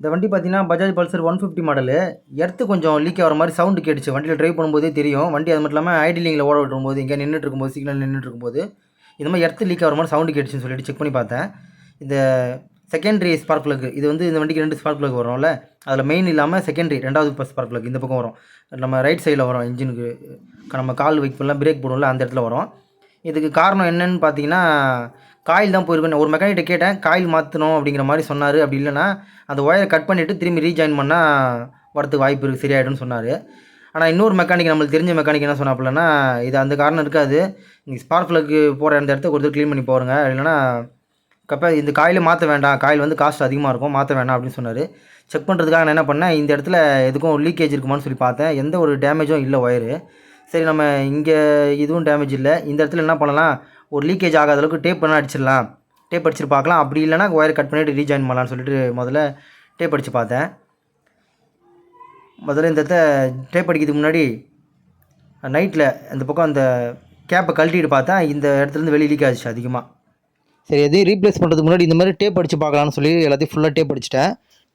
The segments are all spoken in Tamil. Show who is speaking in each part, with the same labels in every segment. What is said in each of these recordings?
Speaker 1: இந்த வண்டி பார்த்தீங்கன்னா Bajaj Pulsar one fifty model. Earth கொஞ்சம் லீக் ஆகிற மாதிரி சவுண்டு கேட்டுச்சு. வண்டியில் ட்ரைவ் பண்ணும்போதே தெரியும். வண்டி அது மட்டும் இல்லாமல் ஐடிலிங்கில் ஓட விட்டுரும்போது இங்கே நின்றுட்டு இருக்கும்போது சிக்னல் நின்றுட்டு இருக்கும்போது இந்த மாதிரி எர்த்து லீக் ஆகிற மாதிரி சவுண்டு கேட்டுச்சுன்னு சொல்லிட்டு செக் பண்ணி பார்த்தேன். இந்த செகண்டரி ஸ்பார்க் ப்ளக் இது வந்து இந்த வண்டிக்கு ரெண்டு ஸ்பார்க் ப்ளக் வரும்ல அதில் மெயின் இல்லாமல் செகண்டரி ரெண்டாவது ஸ்பார்க் ப்ளக் இந்த பக்கம் வரும். நம்ம ரைட் சைடில் வரும் இன்ஜினுக்கு நம்ம கால் வைக்கலாம் பிரேக் போடுவோம்ல அந்த இடத்துல வரும். இதுக்கு காரணம் என்னன்னு பார்த்தீங்கன்னா காயில் தான் போயிருக்கேன் ஒரு மெக்கானிக்கிட்ட கேட்டேன் காயில் மாற்றணும் அப்படிங்கிற மாதிரி சொன்னார். அப்படி இல்லைன்னா அந்த ஒயரை கட் பண்ணிவிட்டு திரும்பி ரீஜாயின் பண்ணால் வரத்துக்கு வாய்ப்பு இருக்குது சரியாயிடும்னு சொன்னார். ஆனால் இன்னொரு மெக்கானிக் நம்மளுக்கு தெரிஞ்ச மெக்கானிக் என்ன சொன்னாப்பிலன்னா இது அந்த காரணம் இருக்காது. நீங்கள் ஸ்பார்க் plug போகிற அந்த இடத்த கொடுத்து க்ளீன் பண்ணி போகிறங்க இல்லைன்னா கப்ப இந்த காயில் மாற்ற வேண்டாம். காயில் வந்து காஸ்ட் அதிகமாக இருக்கும். மாற்ற வேண்டாம் அப்படின்னு சொன்னார். செக் பண்ணுறதுக்காக நான் என்ன பண்ணேன் இந்த இடத்துல எதுக்கும் லீக்கேஜ் இருக்குமான்னு சொல்லி பார்த்தேன். எந்த ஒரு டேமேஜும் இல்லை ஒயரு சரி நம்ம இங்கே இதுவும் டேமேஜ் இல்லை. இந்த இடத்துல என்ன பண்ணலாம்? ஒரு லீக்கேஜ் ஆகாத அளவுக்கு டேப் பண்ணால் அடிச்சிடலாம். டேப் அடிச்சு பார்க்கலாம். அப்படி இல்லைன்னா ஒயர் கட் பண்ணிவிட்டு ரீஜாயின் பண்ணலான்னு சொல்லிட்டு முதல்ல டேப் அடித்து பார்த்தேன். முதல்ல இந்த இடத்த டேப் அடிக்கிறதுக்கு முன்னாடி நைட்டில் அந்த பக்கம் அந்த கேப்பை கழட்டிட்டு பார்த்தேன். இந்த இடத்துலேருந்து வெளியே லீக் ஆச்சு அதிகமாக சரி எதையும் ரீப்ளேஸ் பண்ணுறதுக்கு முன்னாடி இந்த மாதிரி டேப் அடித்து பார்க்கலான்னு சொல்லி எல்லாத்தையும் ஃபுல்லாக டேப் அடிச்சிட்டேன்.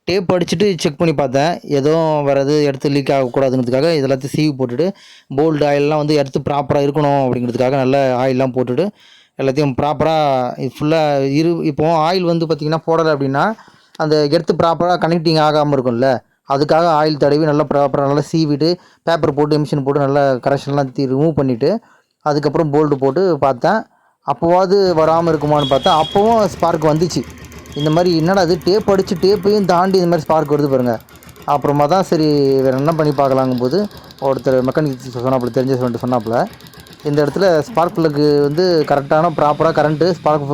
Speaker 1: டேப் அடிச்சுட்டு செக் பண்ணி பார்த்தேன். எதுவும் வர்றது எடுத்து லீக் ஆகக்கூடாதுங்கிறதுக்காக இதெல்லாத்தையும் சீவி போட்டுட்டு போல்டு ஆயிலெலாம் வந்து எடுத்து ப்ராப்பராக இருக்கணும் அப்படிங்கிறதுக்காக நல்ல ஆயிலெலாம் போட்டுட்டு எல்லாத்தையும் ப்ராப்பராக ஃபுல்லாக இரு இப்போ ஆயில் வந்து பார்த்திங்கன்னா போடலை அப்படின்னா அந்த எடுத்து ப்ராப்பராக கனெக்டிங் ஆகாமல் இருக்கும்ல அதுக்காக ஆயில் தடவி நல்லா ப்ராப்பராக நல்லா சீவிட்டு பேப்பர் போட்டு மிஷின் போட்டு நல்லா கரெக்ஷன்லாம் ரிமூவ் பண்ணிவிட்டு அதுக்கப்புறம் போல்டு போட்டு பார்த்தேன். அப்போவாது வராமல் இருக்குமான்னு பார்த்தா அப்போவும் ஸ்பார்க் வந்துச்சு. இந்த மாதிரி என்னடா அது டேப் அடித்து டேப்பையும் தாண்டி இந்த மாதிரி ஸ்பார்க் வருது பாருங்கள் அப்புறமா தான் சரி வேறு என்ன பண்ணி பார்க்கலாங்கும் போது ஒருத்தர் மெக்கானிக் சொன்னாப்புல தெரிஞ்ச சொல்லிட்டு சொன்னாப்புல இந்த இடத்துல ஸ்பார்க் ப்ளக்கு வந்து கரெக்டான ப்ராப்பராக கரண்ட்டு ஸ்பார்க்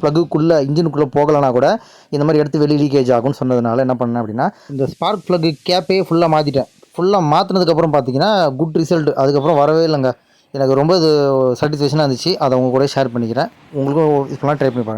Speaker 1: ப்ளக்குக்குள்ளே இன்ஜினுக்குள்ளே போகலைன்னா கூட இந்த மாதிரி எடுத்து வெளியே லீக்கேஜ் ஆகும்னு சொன்னதுனால என்ன பண்ணேன் அப்படின்னா இந்த ஸ்பார்க் ப்ளக்கு கேப்பே ஃபுல்லாக மாற்றிட்டேன் ஃபுல்லாக மாற்றினதுக்கப்புறம் பார்த்தீங்கன்னா குட் ரிசல்ட் அதுக்கப்புறம் வரவே இல்லைங்க. எனக்கு ரொம்ப இது சாட்டிஸ்ஃபேக்ஷனாக இருந்துச்சு. அதை உங்கள் கூட ஷேர் பண்ணிக்கிறேன். உங்களுக்கும் இப்போலாம் ட்ரை பண்ணி பாருங்கள்